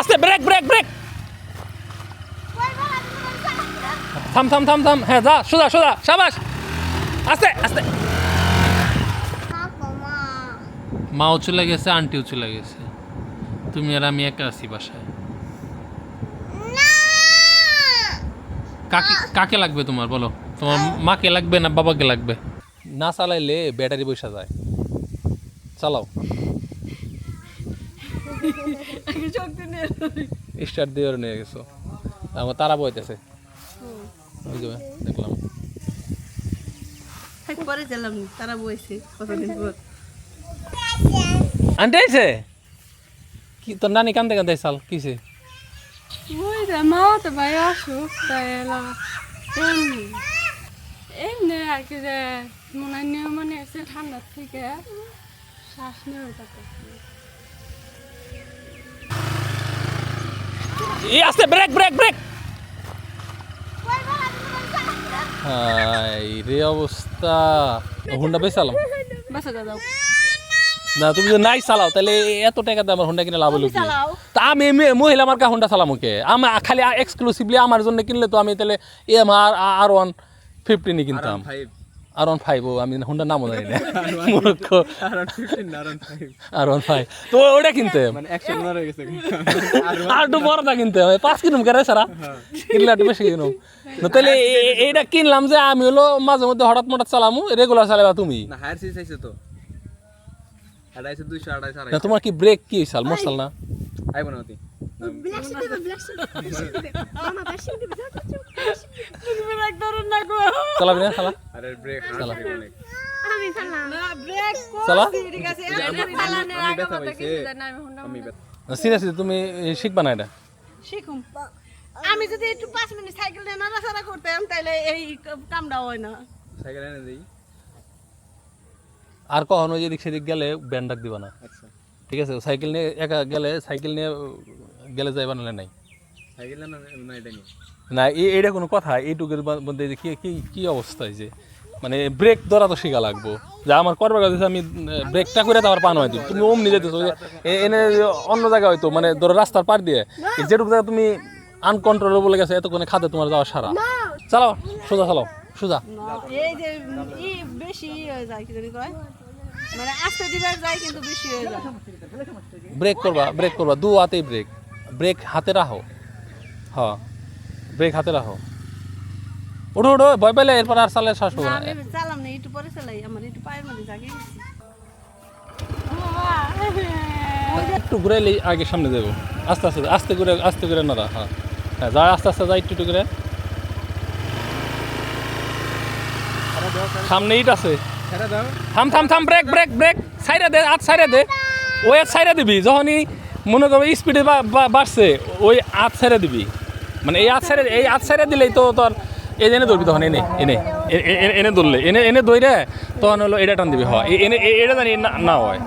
আস্তে brake brake break থাম থাম থাম থাম। হ্যাঁ যা, সোজা সোজা, সাবাস! আস্তে আস্তে মাও চলে গেছে, আন্টিও চলে গেছে। তুমি আর আমি একা আছি বাসায়। কাকে কাকে লাগবে তোমার, বলো? তোমার মাকে লাগবে না বাবাকে লাগবে? না চালাইলে ব্যাটারি বসা যায়। চালাও। স্টার্ট দিয়ে নিয়ে গেছো। আমার তারা বইতেছে। দেখলাম। পরে চালাম তারা বইছে কতদিন পর। আন্টি আইছে? কি তোর নানি কান্দে কান্দে চাল কিসে ওই রে মাও তো ভাই আসুক তাই এলাম এমনি আর কি যে মনে নিউমোনিয়া এসে ঠান্ডার থেকে। শ্বাস নেওয়া এই আস্তে ব্রেক ব্রেক ব্রেক হাই রে অবস্থা। হুন্ডা বেশ চালাম না তুমি যদি নাই চালাও তাহলে এত টাকা দিয়ে আমার হুন্ডা কিনে লাভ হলো কি? তা আমি মে- মহিলা মার্কা হুন্ডা চালামো কে? আমার খালি এক্সক্লুসিভলি আমার জন্য কিনলে তো আমি তাহলে এম আর আর ওয়ান ফিফটিনই কিনতাম। আর ওয়ান ফাইভ আমি হুন্ডার নামও জানি না মূর্খ আর ওয়ান ফাইভ তো ওটা কিনতে? মানে হয়ে আর একটু বড়টা কিনতে হবে। পাঁচ কিনুম কেরে সারা? কিনলে একটু বেশি কিনুম। তাহলে এইটা কিনলাম যে আমি হলো মাঝে মধ্যে হঠাৎ মঠাৎ চালামু রেগুলার চালাবা তুমি। তো। আড়াইশো দুইশো আড়াইশো তোমার কি ব্রেক কি চাল? মোরসাল না? আইব না তুমি এক ধরুন চালাবি না চালা আরে ব্রেক চালা। অনেক না ব্রেক চালা ঠিক আছে আমি আমি ব্যথা পাইছে আমি ব্যথা সিরিয়াসলি তুমি শিখবা না এটা শিখুম আমি যদি একটু পাঁচ মিনিট সাইকেল নিয়ে নাড়াচাড়া করতাম তাহলে এই কামটা হয় না সাইকেল এনে দিই আর কখনো এদিক সেদিক গেলে ব্যান্ড ডাক দিবা না আচ্ছা ঠিক আছে সাইকেল নিয়ে একা গেলে সাইকেল নিয়ে গেলে যাইবা নাহলে নাই? সাইকেল না না এটা এইটা কোনো কথা এইটুকুর মধ্যে কি কি কি অবস্থা হয়েছে মানে ব্রেক ধরা তো শেখা লাগবো। যা আমার করবার কথা আমি ব্রেকটা করে তো আমার পান হয় তুমি অমনি যেতেছো যে এ- এনে অন্য জায়গায় হয়তো মানে ধরো রাস্তার পার দিয়ে যেটুকু জায়গা তুমি আনকন্ট্রোলেবল গেছে এতক্ষণে খাতে তোমার যাওয়া সারা। চালাও সোজা চালাও সোজা। না, এই যে বেশি মানে আস্তে দিবে যায় কিন্তু বেশি হয়ে যায়। ব্রেক করবা ব্রেক করবা দু হাতেই ব্রেক ব্রেক হাতে রাখো। হ্যাঁ ব্রেক হাতে রাখো। উঠো উঠো ভয় পেলে এরপর আর চালে শ্বাস না। চালাম না একটু পরে চালাই আমার একটু পায়ের মধ্যে জাগে একটু ঘুরাইলে আগে সামনে যাব। আস্তে আস্তে আস্তে করে আস্তে করে না হ্যাঁ। হ্যাঁ যা আস্তে আস্তে যা একটু একটু করে সামনে ইট আছে। থাম থাম থাম ব্রেক ব্রেক ব্রেক সাইডে দে আট সাইডে দে। ওই এক সাইডে দিবি যখনই মনে করো স্পিডে বাড়ছে ওই আট সাইডে দিবি। মানে এই আট সাইডে এই আট সাইডে দিলেই তো তোর এই এনে ধরবি তখন এনে এনে এনে ধরলে এনে এনে ধরে তখন হলো এটা টান দিবি হয় এনে এ- এটা জানি না- না হয়।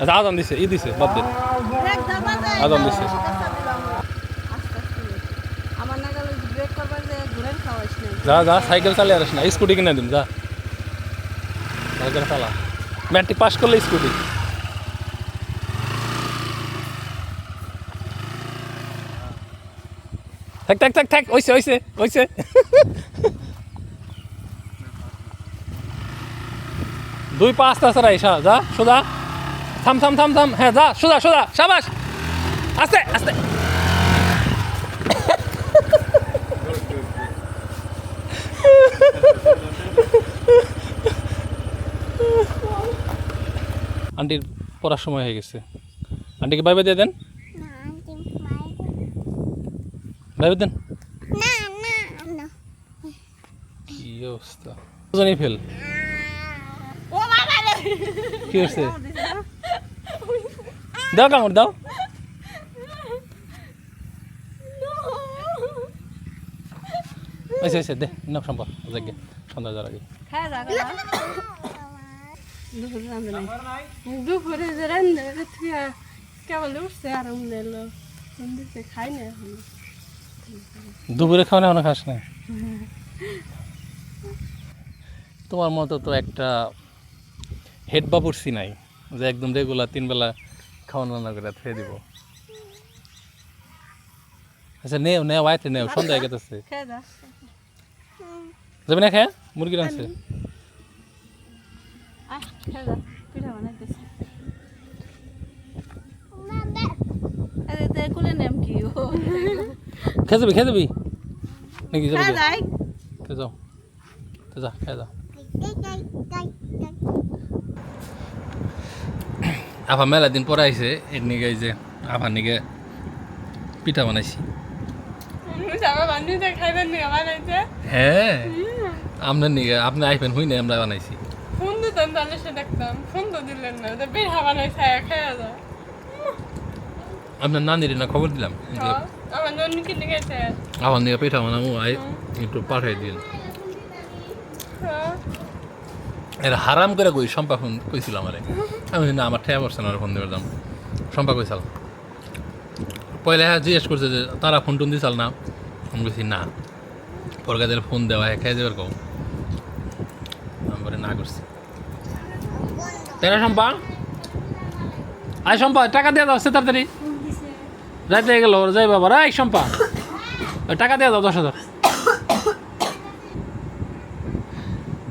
আচ্ছা আজান দিছে ই দিছে বাদ দে। ব্রেক দাবা যায় আদম দিছে। যা যা সাইকেল চালিয়ে আসিস না স্কুটি কিনে দিন যা। সাইকেল চালা ম্যাট্রিক পাস করলে স্কুটি। থাক থাক থাক থাক ওইসে ওইসে দুই পা আস্তে আস্তে রাইসা যা, সোজা। থাম থাম থাম থাম হ্যাঁ যা, সোজা সোজা, সাবাস। আস্তে আস্তে। আন্টির পড়ার সময় হয়ে গেছে। আন্টিকে বাইবে দিয়ে দেন। বাইবে দেন। কি অবস্থা? জানি ফেল ও বাবা রে। কি হচ্ছে দাও কামড় দাও। আচ্ছা আচ্ছা দে নাও সম্পদ যাকে সন্ধ্যা যাওয়ার আগে। যা দুপুরে রান্ধে যে রান্না থিয়া কেবল উঠছে আর উঠল দিতে খাই না এখন। দুপুরে খাওয়া না খাস না তোমার মতো তো একটা হেড বাবুরসি নাই যে একদম রেগুলার তিন বেলা খাওয়ানো রান্না করে খেয়ে দিব। আচ্ছা নেও নেও আইতে নেও সন্ধ্যা হয়ে গেছে খেয়ে যা যাবে না খেয়ে? মুরগি রাখছে পিঠা বানাইতেছে। আরে নেম কি? ও। খেয়ে যাবি খেয়ে যাবি? নাকি যাবি খেয়ে যাই। খেয়ে যাও। যা খেয়ে যাও আফা মেলা দিন পরে আইছে এর নিগে যে আফার নিগে পিঠা বানাইছি। হ্যাঁ। আপনার নিগে আপনি আইবেন হুই না আমরা বানাইছি। ফোন দিতেন তাহলে সে দেখতাম ফোন তো দিলেন না যায় আপনার নানির খবর দিলাম আমার জন্য কি লিখেছে আমার আই একটু পাঠাই দিন এর হারাম করে কই সম্পা ফোন কইছিল আমারে আমি না আমার ঠেয়া পড়ছে না ফোন দিয়ে দাম সম্পা কইসাল পয়লা হ্যাঁ জিজ্ঞেস করছে যে তারা ফোন টোন দিছাল না আমি বলছি না পরকাদের ফোন দেওয়া হ্যাঁ খেয়ে দেবার কম না করছি। তারা সম্পা আয় সম্পা টাকা দাও, সে তাড়াতাড়ি। রাইতে গেল যাই ওই টাকা দাও, দশ হাজার।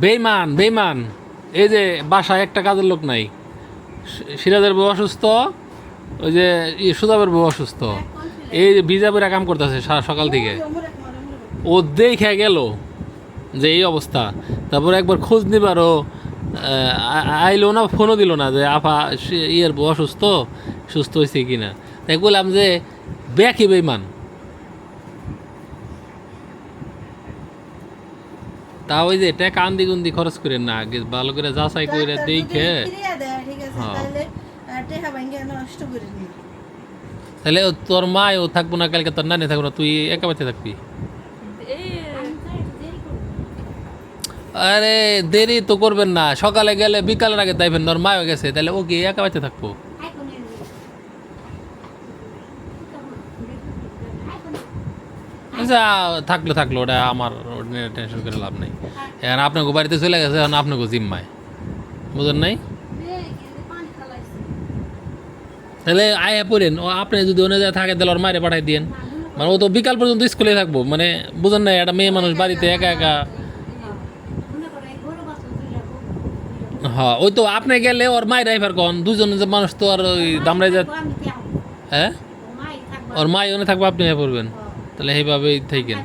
বেইমান বেইমান। এই যে বাসায় একটা কাজের লোক নাই। সিরাজের বউ অসুস্থ, ওই যে সুদাবের বউ অসুস্থ। এই যে বিজাপুরা কাম করতেছে সকাল থেকে। ও দেখে গেল। যে এই অবস্থা। তারপরে একবার খোঁজ নিবারও আইলো না ফোনও দিল না যে সে- ইয়ের বউ অসুস্থ সুস্থ হয়েছে কি না তাই বললাম যে ব্যাকি বেইমান। তা ওই যে টাকা কান্দি গুন্দি খরচ করে না আগে ভালো করে যাচাই করে দেখে। হ্যাঁ। তাহলে তোর মা ও থাকব না কালকে তোর নানি থাকব না তুই একা বাচ্চা থাকবি? আরে দেরি তো করবেন না। সকালে গেলে বিকালের আগে তাইবেন তোর মাও গেছে তাহলে ও কি একা বাচ্চা থাকব? আচ্ছা থাকলে, থাকল, ওটা আমার টেনশন করে লাভ নেই। এখন আপনাকে বাড়িতে চলে গেছে, এখন আপনাকে জিম্মায়। বুঝেন নাই? তাহলে আয়া পড়েন, ও আপনি যদি অন্য জায়গায় থাকে তাহলে ওর মায়ের পাঠাই দিয়েন। মানে ও তো বিকাল পর্যন্ত স্কুলে থাকব মানে বুঝেন না একটা মেয়ে মানুষ বাড়িতে একা একা হ্যাঁ ওই তো আপনি গেলে ওর মায়ের ড্রাইভার কন দুজন যে মানুষ তো আর ওই দামড়াই যা হ্যাঁ? ওর মাই ওনে থাকব আপনি হয়ে পড়বেন। তাহলে সেইভাবেই থাকেন।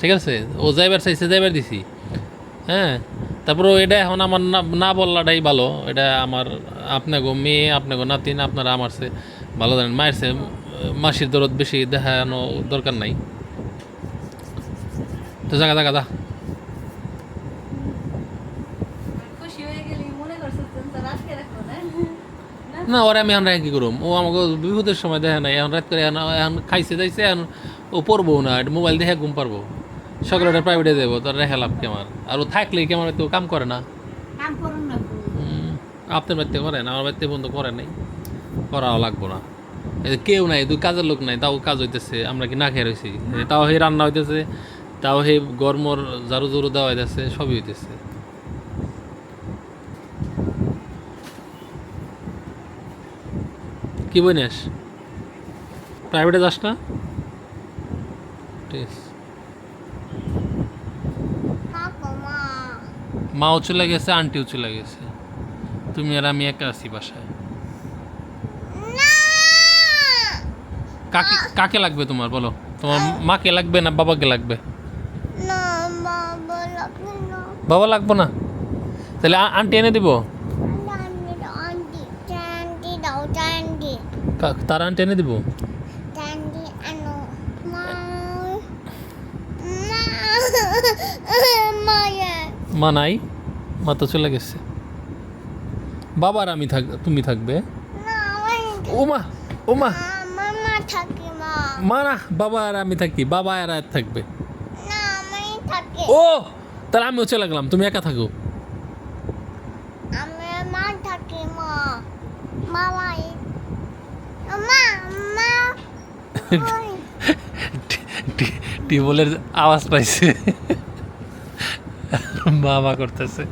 ঠিক আছে? ও যাইবার চাইছে যাইবার দিছি। হ্যাঁ? তারপরে এটা এখন আমার না না বললাটাই ভালো। এটা আমার আপনাকে মেয়ে আপনাকে নাতিন আপনারা আমার সে ভালো জানেন। মায়ের সে মাসির দরদ বেশি দেখানো দরকার নাই। তো জাগা জাগা যা। খুশি হয়ে গেলি। না না ওরা আমি এখন কি করুম? ও আমাকে বিপদের সময় দেখে নাই। এখন রাত করে এখন খাইছে যাইছে এখন ও পড়ব না মোবাইল দেখে ঘুম পারব সকালে ওটা প্রাইভেটে দেবো তোর রেখে লাভ কেমার আর ও থাকলে কেমন তো কাম করে না? না আপনার বাড়িতে করেন আমার বাড়িতে বন্ধ করে নাই। করাও লাগবো না। কেউ নাই দুই কাজের লোক নাই তাও কাজ হইতেছে আমরা কি না খেয়ে রয়েছি তাও সেই রান্না হইতেছে তাও সেই গরমর ঝাড়ু জুড়ু দেওয়া হইতেছে সবই হইতেছে। কি বইনেস প্রাইভেটে যাস না? ঠিক আছে। মাও চলে গেছে আন্টিও চলে গেছে। তুমি আর আমি একা আছি বাসায়। কাকে কাকে লাগবে তোমার বলো? তোমার মাকে লাগবে না বাবাকে লাগবে? বাবা লাগবে না। তাহলে আন্টি এনে দিব? তার আন্টি এনে দিব? মা নাই? মা তো চলে গেছে। বাবার আমি থাক তুমি থাকবে? ও মা ও মা। না বাবা আর আমি থাকি। বাবা আর আর থাকবে। ও তাহলে আমিও চলে গেলাম। তুমি একা থাকো। আমি মা থাকে মা। মামা টিবলের আওয়াজ পাইছে। বাবা করতেছে।